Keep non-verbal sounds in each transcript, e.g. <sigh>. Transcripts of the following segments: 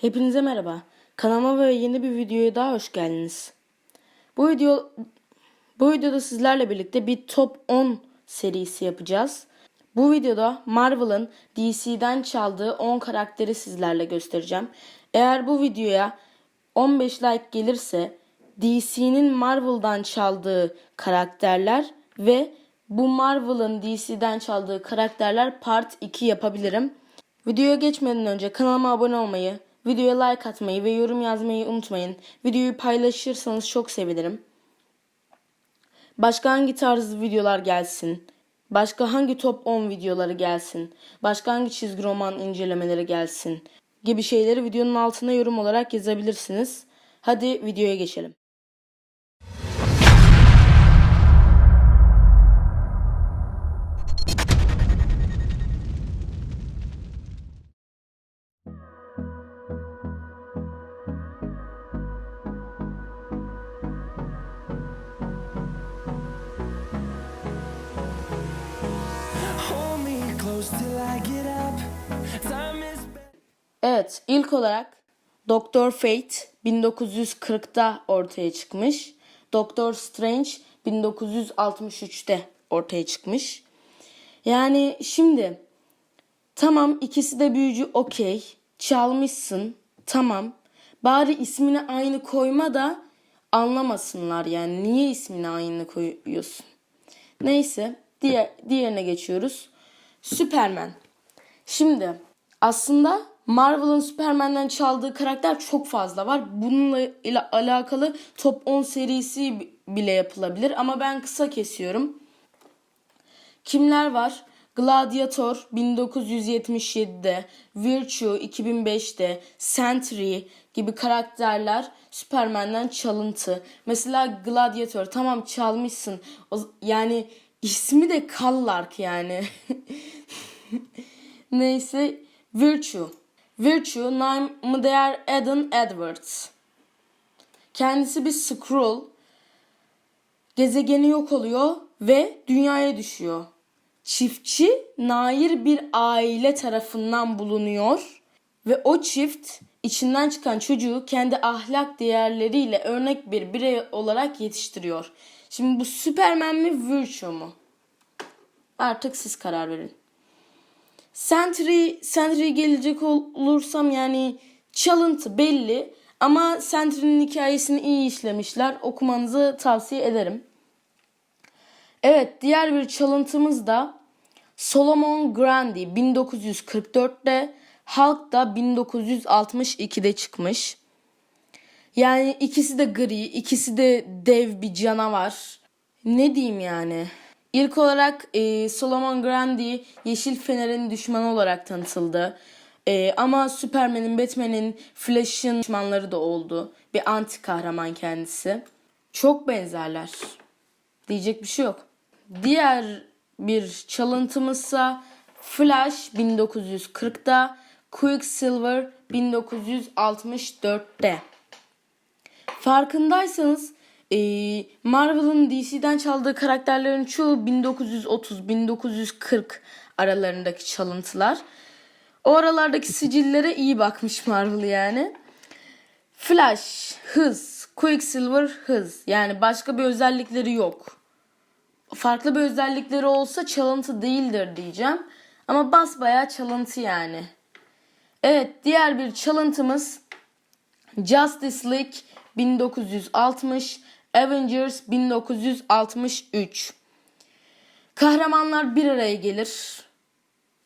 Hepinize merhaba. Kanalıma ve yeni bir videoya daha hoş geldiniz. Bu video bu videoda sizlerle birlikte bir top 10 serisi yapacağız. Bu videoda Marvel'ın DC'den çaldığı 10 karakteri sizlerle göstereceğim. Eğer bu videoya 15 like gelirse DC'nin Marvel'dan çaldığı karakterler ve bu Marvel'ın DC'den çaldığı karakterler part 2 yapabilirim. Videoya geçmeden önce kanalıma abone olmayı, videoya like atmayı ve yorum yazmayı unutmayın. Videoyu paylaşırsanız çok sevinirim. Başka hangi tarz videolar gelsin? Başka hangi top 10 videoları gelsin? Başka hangi çizgi roman incelemeleri gelsin? Gibi şeyleri videonun altına yorum olarak yazabilirsiniz. Hadi videoya geçelim. Evet, ilk olarak Doktor Fate 1940'da ortaya çıkmış. Doktor Strange 1963'te ortaya çıkmış. Yani şimdi tamam ikisi de büyücü okey. Çalmışsın tamam. Bari ismini aynı koyma da anlamasınlar yani. Niye ismini aynı koyuyorsun? Neyse diğer, diğerine geçiyoruz. Superman. Şimdi aslında Marvel'ın Superman'den çaldığı karakter çok fazla var. Bununla ile alakalı top 10 serisi bi- bile yapılabilir ama ben kısa kesiyorum. Kimler var? Gladiator 1977'de, Virtue 2005'te, Sentry gibi karakterler Superman'den çalıntı. Mesela Gladiator tamam çalmışsın. O, yani ismi de Kallark yani. <laughs> Neyse Virtue. Virtue namı değer Eden Edwards. Kendisi bir Skrull. Gezegeni yok oluyor ve dünyaya düşüyor. Çiftçi nair bir aile tarafından bulunuyor ve o çift içinden çıkan çocuğu kendi ahlak değerleriyle örnek bir birey olarak yetiştiriyor. Şimdi bu Superman mi Virtue mu? Artık siz karar verin. Sentry, Sentry'e gelecek olursam yani çalıntı belli ama Sentry'nin hikayesini iyi işlemişler. Okumanızı tavsiye ederim. Evet diğer bir çalıntımız da Solomon Grundy 1944'te Hulk da 1962'de çıkmış. Yani ikisi de gri, ikisi de dev bir canavar. Ne diyeyim yani? İlk olarak e, Solomon Grundy Yeşil Fener'in düşmanı olarak tanıtıldı. E, ama Superman'in, Batman'in, Flash'ın düşmanları da oldu. Bir anti kahraman kendisi. Çok benzerler. Diyecek bir şey yok. Diğer bir çalıntımızsa Flash 1940'da, Quicksilver 1964'te. Farkındaysanız e, Marvel'ın DC'den çaldığı karakterlerin çoğu 1930-1940 aralarındaki çalıntılar. O aralardaki sicillere iyi bakmış Marvel yani. Flash hız, Quicksilver hız. Yani başka bir özellikleri yok. Farklı bir özellikleri olsa çalıntı değildir diyeceğim. Ama basbayağı çalıntı yani. Evet diğer bir çalıntımız Justice League 1960, Avengers 1963. Kahramanlar bir araya gelir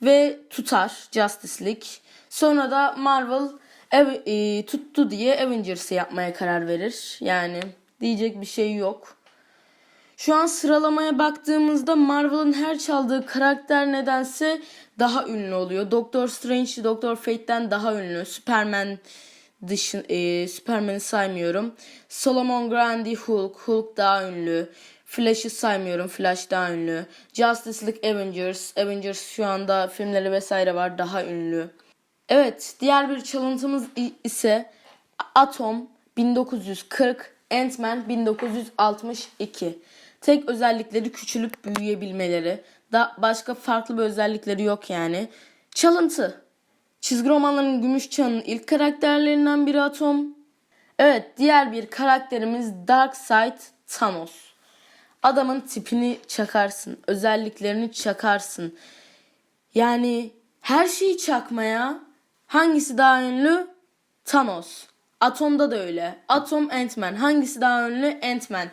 ve tutar Justice League. Sonra da Marvel ev- e, tuttu diye Avengers'ı yapmaya karar verir. Yani diyecek bir şey yok. Şu an sıralamaya baktığımızda Marvel'ın her çaldığı karakter nedense daha ünlü oluyor. Doctor Strange, Doctor Fate'den daha ünlü. Superman dışın e, Superman'i saymıyorum. Solomon Grundy Hulk, Hulk daha ünlü. Flash'ı saymıyorum. Flash daha ünlü. Justice League Avengers, Avengers şu anda filmleri vesaire var daha ünlü. Evet, diğer bir çalıntımız ise Atom 1940, Ant-Man 1962. Tek özellikleri küçülüp büyüyebilmeleri. Da başka farklı bir özellikleri yok yani. Çalıntı. Çizgi romanların Gümüş Çağı'nın ilk karakterlerinden biri Atom. Evet diğer bir karakterimiz Darkseid Thanos. Adamın tipini çakarsın, özelliklerini çakarsın. Yani her şeyi çakmaya hangisi daha ünlü? Thanos. Atom'da da öyle. Atom Ant-Man. Hangisi daha ünlü? Ant-Man.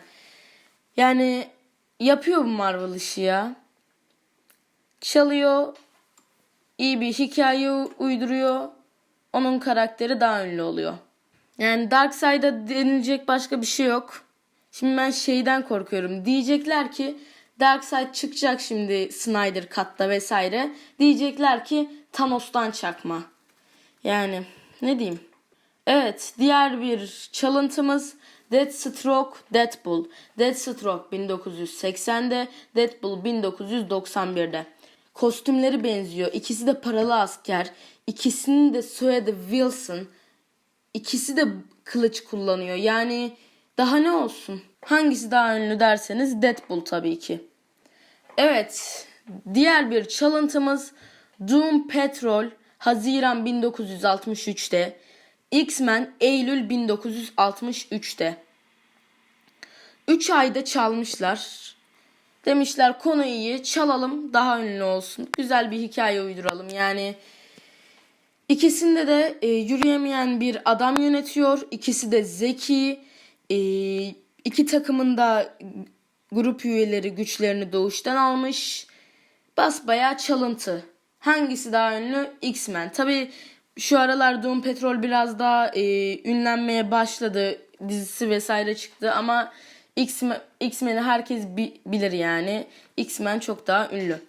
Yani yapıyor bu Marvel işi ya. Çalıyor. İyi bir hikaye uyduruyor. Onun karakteri daha ünlü oluyor. Yani Darkseid'a denilecek başka bir şey yok. Şimdi ben şeyden korkuyorum. Diyecekler ki Darkseid çıkacak şimdi Snyder Cut'ta vesaire. Diyecekler ki Thanos'tan çakma. Yani ne diyeyim? Evet, diğer bir çalıntımız Deathstroke Deadpool. Deathstroke 1980'de, Deadpool 1991'de. Kostümleri benziyor. İkisi de paralı asker. İkisinin de soyadı Wilson. İkisi de kılıç kullanıyor. Yani daha ne olsun? Hangisi daha ünlü derseniz Deadpool tabii ki. Evet, diğer bir çalıntımız Doom Patrol Haziran 1963'te, X-Men Eylül 1963'te. 3 ayda çalmışlar. Demişler konu iyi, çalalım daha ünlü olsun. Güzel bir hikaye uyduralım. Yani İkisinde de e, yürüyemeyen bir adam yönetiyor. İkisi de zeki. E, iki takımın da grup üyeleri güçlerini doğuştan almış. Basbayağı çalıntı. Hangisi daha ünlü? X-Men. Tabi şu aralar Doom Petrol biraz daha e, ünlenmeye başladı. Dizisi vesaire çıktı ama X-Men- X-Men'i herkes bi- bilir yani. X-Men çok daha ünlü.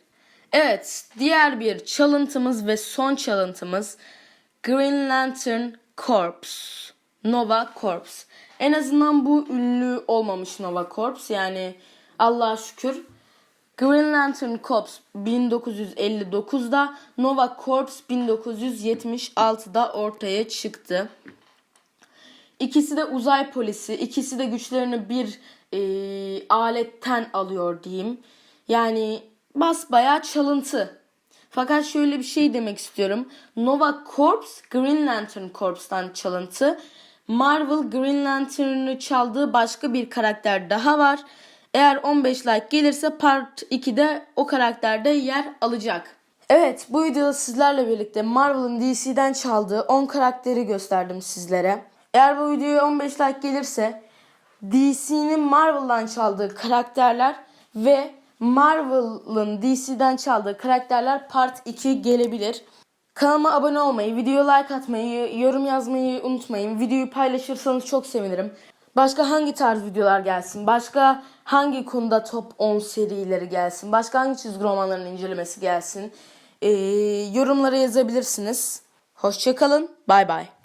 Evet, diğer bir çalıntımız ve son çalıntımız Green Lantern Corps. Nova Corps. En azından bu ünlü olmamış Nova Corps. Yani Allah'a şükür. Green Lantern Corps 1959'da, Nova Corps 1976'da ortaya çıktı. İkisi de uzay polisi, ikisi de güçlerini bir e, aletten alıyor diyeyim. Yani basbayağı çalıntı. Fakat şöyle bir şey demek istiyorum. Nova Corps Green Lantern Corps'tan çalıntı. Marvel Green Lantern'ı çaldığı başka bir karakter daha var. Eğer 15 like gelirse part 2'de o karakterde yer alacak. Evet bu videoda sizlerle birlikte Marvel'ın DC'den çaldığı 10 karakteri gösterdim sizlere. Eğer bu videoya 15 like gelirse DC'nin Marvel'dan çaldığı karakterler ve Marvel'ın DC'den çaldığı karakterler part 2 gelebilir. Kanalıma abone olmayı, videoya like atmayı, yorum yazmayı unutmayın. Videoyu paylaşırsanız çok sevinirim. Başka hangi tarz videolar gelsin? Başka hangi konuda top 10 serileri gelsin? Başka hangi çizgi romanların incelemesi gelsin? Ee, yorumlara yazabilirsiniz. Hoşçakalın. Bay bay.